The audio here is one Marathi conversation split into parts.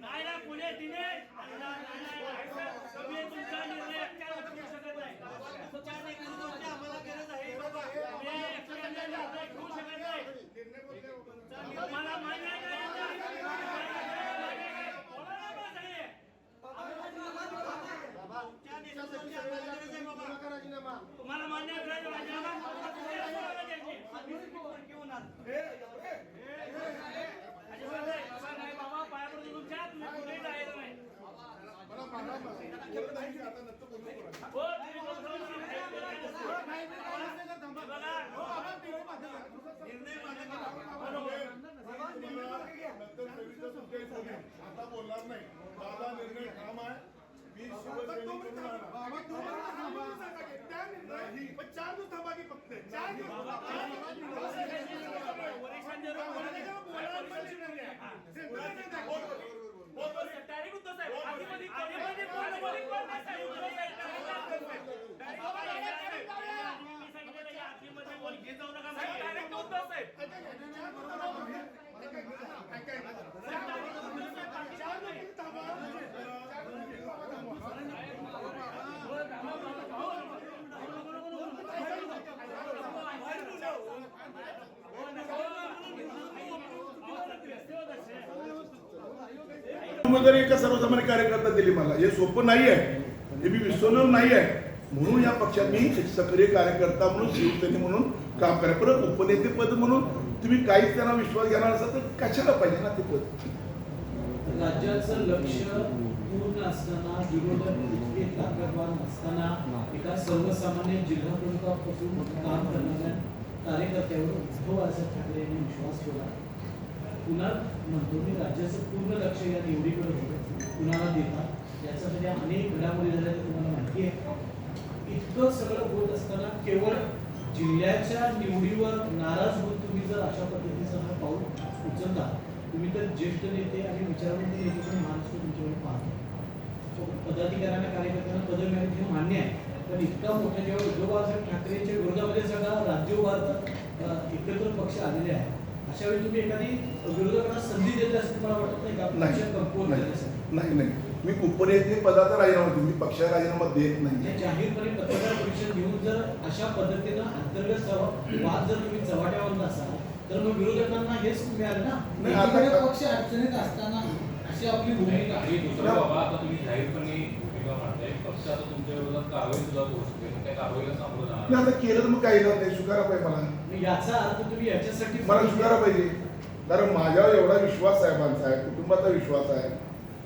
नाही ना पुणे तिने तुम्ही तुमचा निर्णय एकट्याने घेऊ शकत नाही तुमच्या नेतृत्वाची आम्हाला गरज आहे तुम्ही एकट्याने निर्णय घेऊ शकत नाही तुम्हाला मान्य आहे का यांचा? बोला ना बा सगळे. तुमच्या नेतृत्वाची आम्हाला गरज आहे बाबा. तुम्हाला मान्य आहे का राजीनामा? तुम्ही असं बोला त्यांची. अजिबात नाही. बाबा नाही बाबा पाया पडतो तुमच्या तुम्ही कुठेही जायचं नाही हो, तुम्ही लोक जाऊन बघा. आता बोलणार नाही माझा निर्णय काम आहे मी शिवसैनिक चार दिवस थांबा की फक्त चार दिवस डायरेक्ट उद्धव साहेब आधीमध्ये कधीमध्ये कोण कोणी कोण नाही साहेब उद्धव साहेब मी सांगितलं की आधीमध्ये कोण घेत जाऊ नका साहेब डायरेक्ट उद्धव साहेब उमेदवारी एका सर्वसामान्य कार्यकर्ता दिली मला. हे सोपं नाही आहे. हे मी विसरलेलो नाही आहे. म्हणून या पक्षात मी सक्रिय कार्यकर्ता म्हणून शिवसेने म्हणून काम करा परत उपनेते पद म्हणून तुम्ही काहीच त्यांना विश्वास घेणार असाल तर कशाला पाहिजे ना ते पद? राज्याचं लक्ष पूर्ण असताना विरोधक इतके ताकदवान असताना एका सर्वसामान्य जिल्हा प्रमुखापासून काम करणाऱ्या कार्यकर्त्यावर उद्धव बाळासाहेब ठाकरे यांनी विश्वास ठेवला. पुन्हा म्हणतो मी राज्याचं पूर्ण लक्ष या निवडीकडे होतं. कुणाला देतात याच्यासाठी अनेक घडामोडी झाल्या तुम्हाला माहिती आहे. इतकं सगळं होत असताना केवळ जिल्ह्याच्या निवडीवर नाराज होऊन तुम्ही जर अशा पद्धतीचं हा पाऊल उचलता तुम्ही तर ज्येष्ठ नेते आणि विचारवंत नेते पण महाराष्ट्र तुमच्याकडे पाहतो. So, पदाधिकाऱ्यांना कार्यकर्त्यांना पद मिळाली हे मान्य आहे. पण इतका मोठा जेव्हा उद्धव बाळासाहेब ठाकरेंच्या विरोधामध्ये सगळा राज्य उभारतात एकत्र पक्ष आलेले आहे अशा वेळी तुम्ही एखादी विरोधकांना संधी देत असते मला वाटत नाही का? पक्ष नाही. कमकुवत नाही. नाही नाही. मी उपनेते पदाचा राजीनामा देतो. मी पक्षाला राजीनामा देत नाही. जाहीरपणे पत्रकार परिषद घेऊन जर अशा पद्धतीनं अंतर्गत वाद जर तुम्ही चव्हाट्यावर नसाल तर मग विरोधकांना हेच मिळालं ना? आता- पक्ष अडचणीत असताना अशी आपली भूमिका आणि दुसरं बाबा आता तुम्ही जाहीरपणे मी आता केलं तर मग काही नाही? स्वीकारा पाहिजे मला. याचा अर्थ तुम्ही याच्यासाठी मला स्वीकारा पाहिजे. कारण माझ्यावर एवढा विश्वास साहेबांचा आहे कुटुंबाचा विश्वास आहे.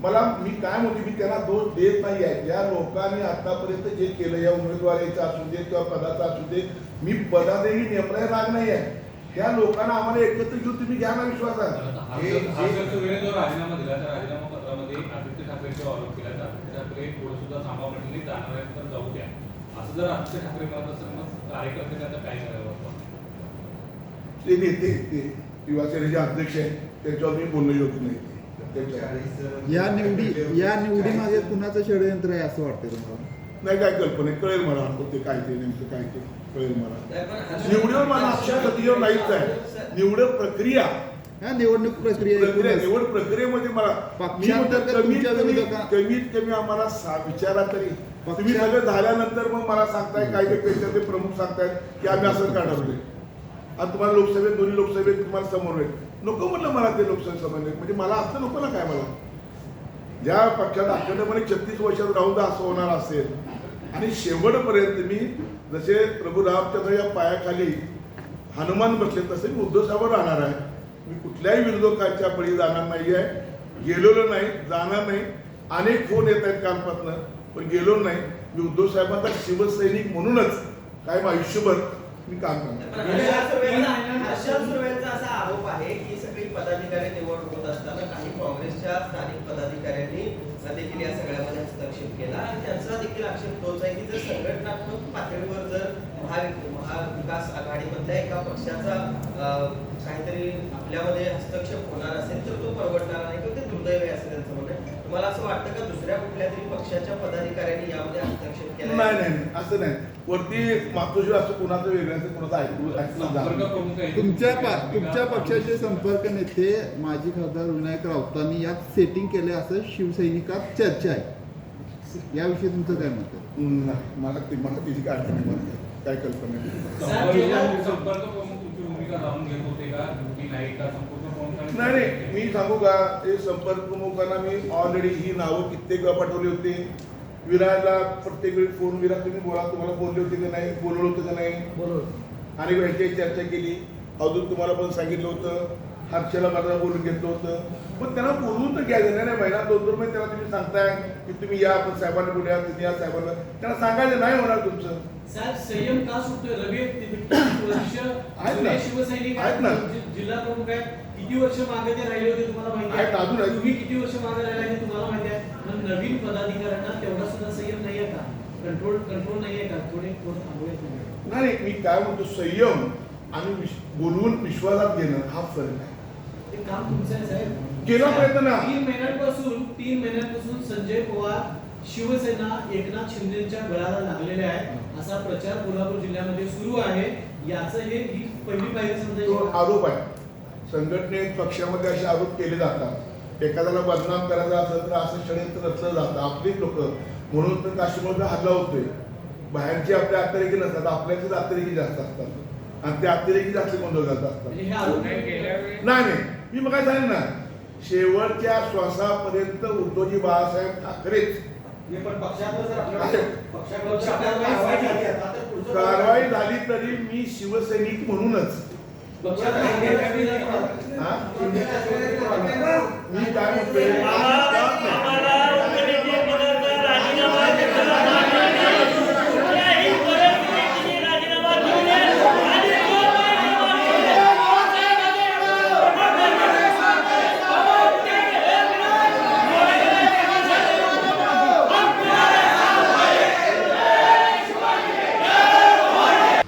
मला मी काय म्हणते मी त्यांना दोष देत नाही आहे. ज्या लोकांनी आतापर्यंत जे केलं या उमेदवारीचं असू दे किंवा पदाचा असू दे मी पदादेही नेमलाय राग नाही आहे. त्या लोकांना आम्हाला एकत्र घेऊन तुम्ही घ्या ना विश्वास आहे राजीनामा दिला त्या राजीनामा पत्रामध्ये आदित्य ठाकरेंचा आरोप केला. ठाकरे पुढे सुद्धा थांबा म्हटले जाणार आहेत तर जाऊ द्या. असं जर आदित्य ठाकरे म्हणत असेल मग कार्यकर्ते आता काय करावं आपण? ते नेते ते युवासेनेचे अध्यक्ष आहेत त्यांच्यावर मी बोलणं योग्य नाही. या निवडी या निवडीमागे कुणाचं षडयंत्र आहे असं वाटतंय तुम्हाला? नाही काय कल्पना कळेल मला ते काय ते नेमकं काय ते. कळेल मला. निवडीवर मला अक्षर सतीवर नाहीच आहे. निवड प्रक्रिया हा निवडणूक प्रक्रिया निवड प्रक्रियेमध्ये मला पक्षांतर्गत कमीत तुमच्या कमी विरोधका- कमीत कमी आम्हाला सा- विचारा तरी. तुम्ही सगळं झाल्यानंतर मग मला सांगताय काय ते प्रमुख सांगतायत की आम्ही असं का ठरवले आणि तुम्हाला लोकसभेत दोन्ही लोकसभेत तुम्हाला समोर आहे नको म्हणलं मला ते लोकसभेत समोर म्हणजे मला असं नको ना काय मला. ज्या पक्षात अखंडपणे छत्तीस वर्षात राहून जर असं होणार असेल आणि शेवटपर्यंत मी जसे प्रभू रामचंद्र या पायाखाली हनुमान बसले तसे मी उद्धव साहेबांवर राहणार आहे. मी कुठल्याही विरोधकांच्या बळी जाणार नाही आहे गेलेलो नाही जाणार नाही. अनेक फोन येत आहेत कालपासनं पण गेलो नाही. मी उद्धव साहेबांचा शिवसैनिक म्हणूनच कायम आयुष्यभर मी काम करणार. असा आरोप आहे की पदाधिकारी निवड होत असताना काही काँग्रेसच्या स्थानिक पदाधिकाऱ्यांनी देखील या सगळ्यामध्ये हस्तक्षेप केला. आणि त्यांचा देखील आक्षेप तोच आहे की जर संघटनात्मक पातळीवर जर महा महाविकास आघाडीमधल्या एका पक्षाचा काहीतरी आपल्यामध्ये हस्तक्षेप होणार असेल तर तो परवडणार नाही किंवा ते दुर्दैव आहे असं त्यांचं तुम्हाला असं वाटतं का दुसऱ्या कुठल्या तरी पक्षाच्या पदाधिकाऱ्यांनी यामध्ये हस्तक्षेप हस्तक्षेप केला नाही नाही नाही, असं नाही. वरती मातोश्री असं कुणाचं वेगळ्याचं कुणाचं ऐकू ऐकलं संपर्क जात प्रमुख आहे. तुमच्या पा- तुमच्या पक्षाचे संपर्क नेते माजी खासदार विनायक राऊतांनी यात सेटिंग केले असं शिवसैनिकात चर्चा आहे. याविषयी तुमचं काय मत आहे? नाही मला ते मला त्याची काय अडचण नाही मला काय कल्पना नाही. संपर्क प्रमुख नाही नाही मी सांगू का? हे संपर्क प्रमुखांना मी ऑलरेडी ही नावं कित्येक वेळा पाठवली होती. विराला प्रत्येक वेळी फोन विरा तुम्ही बोला तुम्हाला बोलले होते का नाही? बोलवलं होतं का नाही? बरोबर आणि वेळची चर्चा केली. अजून तुम्हाला पण सांगितलं होतं. हर्षला माझा बोलून घेतलं होतं. पण त्यांना बोलवून तर घ्यायचं नाही महिना दोन दोन महिने त्याला तुम्ही सांगताय की तुम्ही या आपण साहेबांना बोलूया तुम्ही या साहेबांना. त्यांना सांगायचं नाही होणार तुमचं. साहेब संयम का सुटतोय? रवी आहेत ना. जुने शिवसैनिक आहेत ना. जि- जिल्हा प्रमुख आहेत. किती वर्ष मागे ते राहिले होते तुम्हाला माहिती आहेत, अजून आहेत. तुम्ही किती वर्ष मागे राहिले हे तुम्हाला माहिती आहे. मग नवीन पदाधिकाऱ्यांना तेवढा सुद्धा संयम नाहीये का? कंट्रोल कंट्रोल नाहीये का? थोडे थांबूया तुम्ही नाही नाही, मी काय म्हणतो संयम आणि बोलवून विश्वासात घेणं हा फरक आहे. ते काम तुमचं आहे साहेब. केला प्रयत्न ना. तीन महिन्यांपासून तीन महिन्यांपासून संजय पवार शिवसेना एकनाथ शिंदेच्या गळाला लागलेले आहे. असा प्रचार कोल्हापूर जिल्ह्यामध्ये सुरू आहे. याचं हे ही पहिली पायरी तो समजायची आरोप आहे. संघटनेत पक्षामध्ये असे आरोप केले जातात. एखाद्याला बदनाम करायचा असेल तर असं षडयंत्र रचलं जातं. आपलीच लोक. म्हणून तर काश्मीरमध्ये हल्ला होतोय. बाहेरचे आपले अतिरेकी नसतात. आपल्याचेच अतिरेकी जास्त असतात. आणि ते अतिरेकी जास्त गोंधळ घालत असतात. म्हणजे हे नाही नाही. मी मग काय सांगेन ना शेवटच्या श्वासापर्यंत उद्धवजी बाळासाहेब ठाकरेच कारवाई झाली तरी मी शिवसैनिक म्हणूनच. हा? मी काय म्हणतोय आम्हाला आम्हाला उपनेते पदाचा राजीनामा देताना कुठल्याही परिस्थितीत तुम्ही राजीनामा देऊ नये आणि जो